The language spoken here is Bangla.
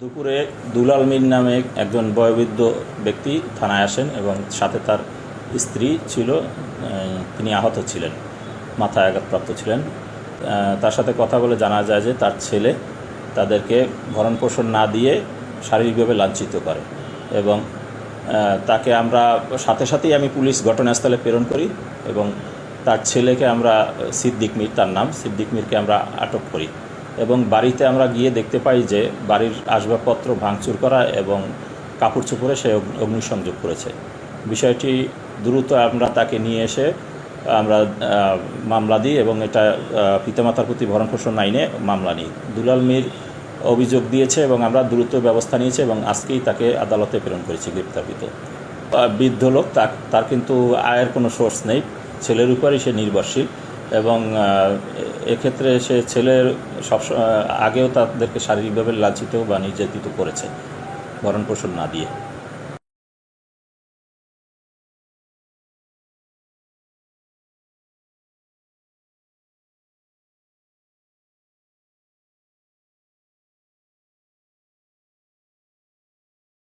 দুপুরে দুলাল মির নামে একজন বয়োবৃদ্ধ ব্যক্তি থানায় আসেন এবং সাথে তার স্ত্রী ছিল তিনি আহত ছিলেন, মাথায় আঘাতপ্রাপ্ত ছিলেন। তার সাথে কথা বলে জানা যায় যে তার ছেলে তাদেরকে ভরণ পোষণ না দিয়ে শারীরিকভাবে লাঞ্ছিত করে এবং তাকে আমরা সাথে সাথেই আমি পুলিশ ঘটনাস্থলে প্রেরণ করি এবং তার ছেলেকে আমরা সিদ্দিক মির, তার নাম সিদ্দিক মিরকে আমরা আটক করি। এবং বাড়িতে আমরা গিয়ে দেখতে পাই যে বাড়ির আসবাবপত্র ভাঙচুর করা এবং কাপড় চোপড়ে সে অগ্নিসংযোগ করেছে। বিষয়টি দ্রুত আমরা তাকে নিয়ে এসে, আমরা মামলা দিই এবং এটা পিতামাতার প্রতি ভরণ পোষণ আইনে মামলা নিই। দুলাল মির অভিযোগ দিয়েছে এবং আমরা দ্রুত ব্যবস্থা নিয়েছি এবং আজকেই তাকে আদালতে প্রেরণ করেছি গ্রেপ্তারকৃত বৃদ্ধ লোক তার কিন্তু আয়ের কোনো সোর্স নেই। ছেলের উপরই সে নির্ভরশীল। এবং এক্ষেত্রে সে ছেলের সব আগেও তাদেরকে শারীরিকভাবে লাঞ্ছিত বা নির্যাতিত করেছে ভরণ পোষণ না দিয়ে।